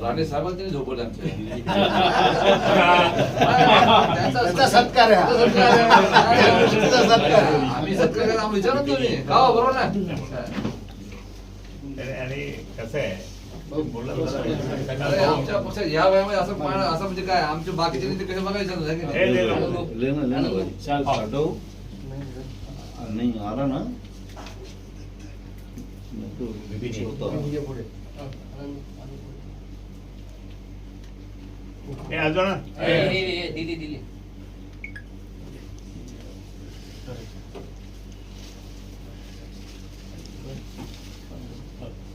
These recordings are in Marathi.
राणे साहेबांनी त्यांनी झोपवलं आमच्या सत्कार हा. आम्ही सत्कार आम्ही विचारत तुम्ही का हो, बरोबर ना आणि- कसं आहे आमच्या पक्षात या वयामध्ये असं असं म्हणजे काय आमचे बाकीचे नेते कसे बघायचं हे नाही? ले लो. लेना लेना चाल पाठव नहीं आ रहा ना हे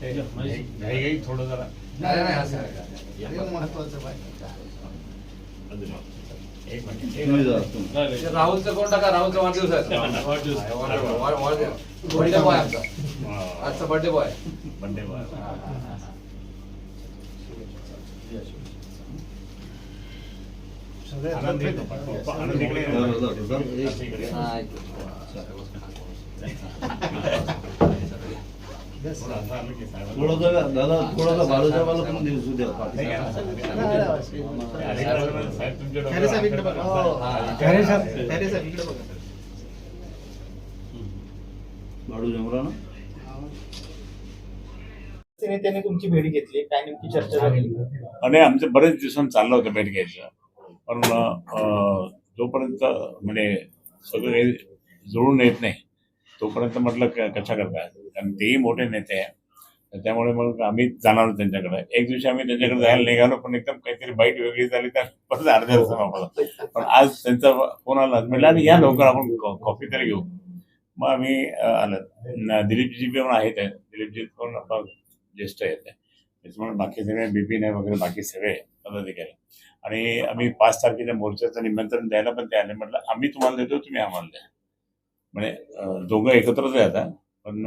दिली थोडं जरा. हे राहुलचं कोण टाका? राहुलचा वाढदिवस आहे. बर्थडे बॉय आमचा. हा. आजचा बर्थडे बॉय बंदे बॉय. आनंद येतो पण. पप्पा, आनंद इकडे ये. जरा, जरा, जरा, एक- असं इकडे ये. थोडं असं आलं की साहेबांना- थोड़ा सा दादा थोड़ा सा बाजूच्या वाला पण दिवस द्या नाही, पाठी अलीकडे साहेब तुमच्या खैरे साहेब इकडे बघा. हो. हा. खैरे साहेब खैरे साहेब. इकडे बघा. बाळू जमरा ना? नेत्याने तुमची भेट घेतली. काय नेमकी चर्चा झाली. आणि आमचं बरेच दिवसांनी चाललं होतं भेट घ्यायचं. पण जोपर्यंत म्हणजे सगळं काही जुळून येत नाही तोपर्यंत म्हटलं कशा करता कारण तेही मोठे नेते आहे त्यामुळे मग आम्ही जाणार त्यांच्याकडे. एक दिवशी आम्ही त्यांच्याकडे जायला निघालो पण एकदम काहीतरी बाईट वेगळी झाली तर परत अर्ध्या दिवसा पण आज त्यांचा फोन आला म्हणलं आणि या लवकर आपण कॉफी तरी घेऊ. मग आम्ही आलं. दिलीपजी पण आहेत. दिलीपजी पण ज्येष्ठ आहेत. त्याच्यामुळे बाकी सगळे बिपिन आहे वगैरे बाकी सगळे पदाधिकारी. आणि आम्ही पाच तारखेच्या मोर्चाचं निमंत्रण द्यायला पण ते आले. म्हटलं आम्ही तुम्हाला देतो तुम्ही आम्हाला द्या. म्हणजे दोघं एकत्रच आहे आता. पण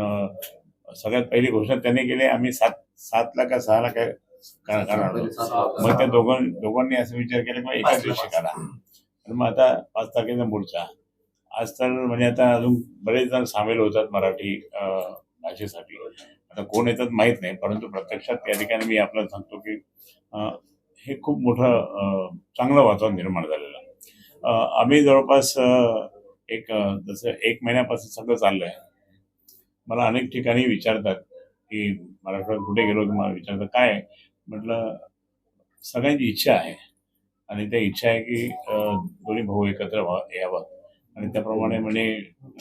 सगळ्यात पहिली घोषणा त्यांनी केली. आम्ही सात सातला का सहाला काय का- करणार. मग त्या दोघां दोघांनी असं विचार केला की एकाच दिवशी करा आणि मग आता पाच तारखेचा मोर्चा. आज तर म्हणजे आता अजून बरेच जण सामील होतात मराठी भाषेसाठी. आता कोण येतात माहीत नाही परंतु प्रत्यक्षात त्या ठिकाणी मी आपल्याला सांगतो की हे खूप मोठं चांगलं वातावरण निर्माण झालेलं आहे. आम्ही जवळपास एक जसं एक महिन्यापासून सगळं चाललंय. मला अनेक ठिकाणी विचारतात की महाराष्ट्रात कुठे गेलो? की मला विचारतात काय म्हटलं सगळ्यांची इच्छा आहे. आणि त्या इच्छा आहे की दोन्ही भाऊ एकत्र व्हा यावं. आणि त्याप्रमाणे म्हणे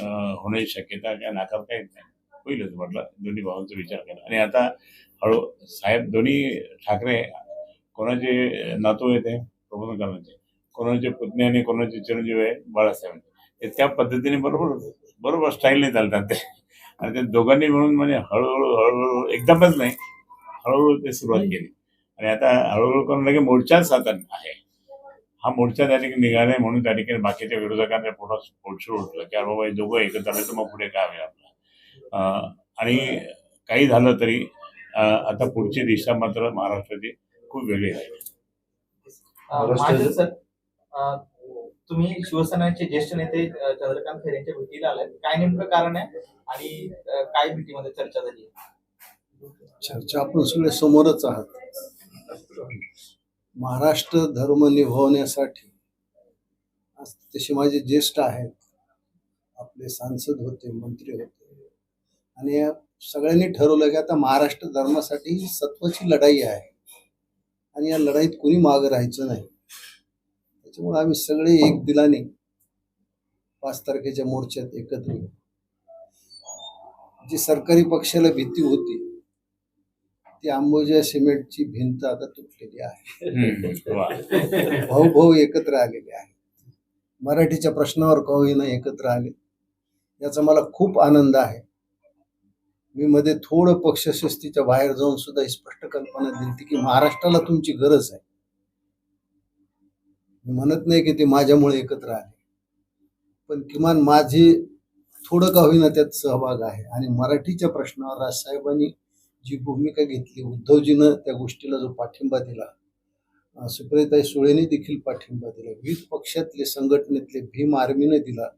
होण्याची शक्यता काय नाकारता येत नाही. होईलच म्हटलं दोन्ही भावांचा विचार केला. आणि आता हळू साहेब दोन्ही ठाकरे कोणाचे नातू आहे ते प्रबोधन करण्याचे. कोणाचे पत्नी आणि कोणाचे चिरंजीव आहे? बाळासाहेब हे त्या पद्धतीने बरोबर बरोबर स्टाईलने चालतात ते. आणि ते दोघांनी मिळून म्हणजे हळूहळू हळूहळू एकदमच नाही हळूहळू ते सुरुवात केली. आणि आता हळूहळू करून लगे मोर्चाच आता आहे. हा मोर्चा त्या ठिकाणी निघालाय म्हणून त्या ठिकाणी बाकीच्या विरोधकांना पोटात पोटशूर उठलं की अरे बाबा हे दोघं एकत्र आले तर मग पुढे काय होईल आपलं? आणि काही झालं तरी अं, आता पुढची दिशा मात्र महाराष्ट्राची खूप वेगळी आहे. तुम्ही शिवसेनेचे ज्येष्ठ नेते चंद्रकांत खैरेंच्या भेटीला आलात. काय नेमकं कारण आहे आणि काय भेटीमध्ये चर्चा झाली? चर्चा आपण सगळे समोरच आहात. महाराष्ट्र धर्म निभावण्यासाठी तसे माझे ज्येष्ठ आहेत. आपले सांसद होते मंत्री होते. आणि सगळ्यांनी ठरवलं की आता महाराष्ट्र धर्मासाठी सत्वाची लढाई आहे. आणि या लढाईत कोणी मागं राहायचं नाही. त्याच्यामुळे आम्ही सगळे एक दिलाने पाच तारखेच्या मोर्चात एकत्र जी सरकारी पक्षाला भीती होती ती अंबोजा सिमेंटची भिंत आता तुटलेली आहे. भाऊ भाऊ एकत्र आलेले आहेत. मराठीच्या प्रश्नावर का होईना एकत्र आले याचा मला खूप आनंद आहे. मी मध्ये थोडं पक्षशिस्तीच्या बाहेर जाऊन सुद्धा ही स्पष्ट कल्पना दिली की महाराष्ट्राला तुमची गरज आहे. मी म्हणत नाही की ते माझ्यामुळे एकत्र आले. पण किमान माझी थोडं का होईना त्यात सहभाग आहे. आणि मराठीच्या प्रश्नावर राजसाहेबांनी जी भूमिका घेतली उद्धवजीनं त्या गोष्टीला जो पाठिंबा दिला सुप्रिताई सुळेने देखील पाठिंबा दिला विविध पक्षातले संघटनेतले भीम आर्मीने दिला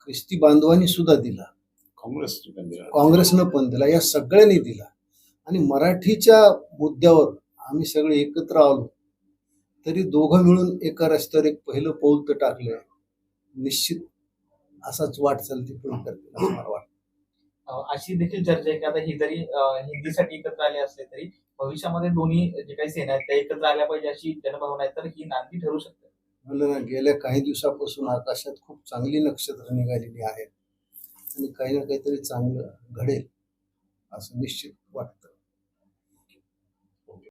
ख्रिस्ती बांधवांनी सुद्धा दिला. काँग्रेस पण दिला. काँग्रेसनं पण दिला या सगळ्यांनी दिला. आणि मराठीच्या मुद्द्यावर आम्ही सगळे एकत्र आलो. तरी दोघं मिळून एका रस्त्यावर एक पहिलं पाऊल तर टाकलंय. निश्चित असाच वाटचाल ती पुढे करतील असं मला वाटतं. अशी देखील चर्चा आहे की आता ही जरी हिंदीसाठी एकत्र आले असले तरी भविष्यामध्ये दोन्ही जे काही सेना आहेत त्या एकत्र आल्या पाहिजे अशी जनभावना आहे तर ही नांदी ठरू शकते. म्हणलं ना गेल्या काही दिवसापासून आकाशात खूप चांगली नक्षत्र निघालेली आहेत. आणि काही ना काहीतरी चांगलं घडेल असं निश्चित वाटतं.